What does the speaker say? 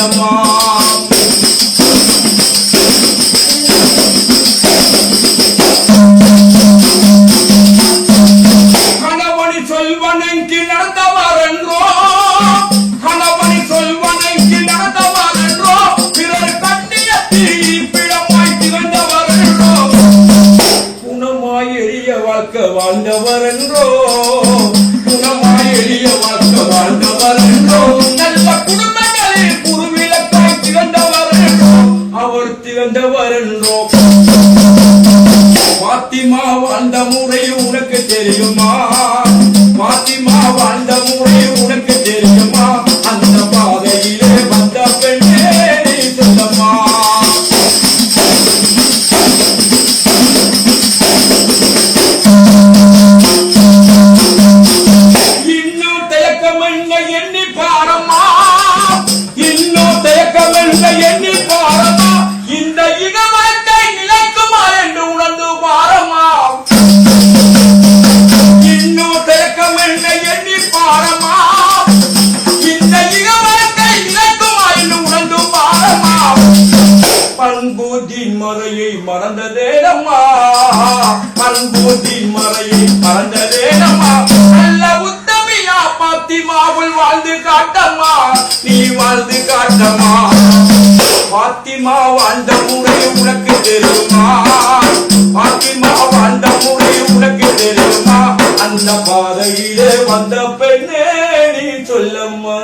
சொல்லம்மா கணவனி சொல்வனைக்கு நடந்தவர் கணவனி சொல்வனைக்கு நடந்தவர் பிறர் குணமாய் எளிய வாழ்க்கை வாழ்ந்தவர் என்றோ குணமாய் எளிய அவர் திகழ்ந்தவர் என்றோ பாத்திமா வாழ்ந்த முறை உனக்கு தெரியுமா? பாத்திமா வாழ்ந்த முறை உனக்கு தெரியுமா? அந்த பாதையிலே வந்த பெண்ணே நீ சொல்லமா இன்னும் தயக்கம் என்ன எண்ணி பாரம்மா. மண்பூதின் மறையை மறந்ததே நம்மா மண்பூதின் மறையை மறந்ததே நம்மா நல்ல உத்தமியா பாத்திமாவுள் வாழ்ந்து காட்டம்மா. நீ வாழ்ந்து காட்டம்மா. பாத்திமா வாழ்ந்த முறை உனக்கு தெரியுமா? பாத்திமா வாழ்ந்த முறை உனக்கு தெரியுமா? அந்த பாதையிலே வந்த பெண்ணே நீ சொல்லம்மா.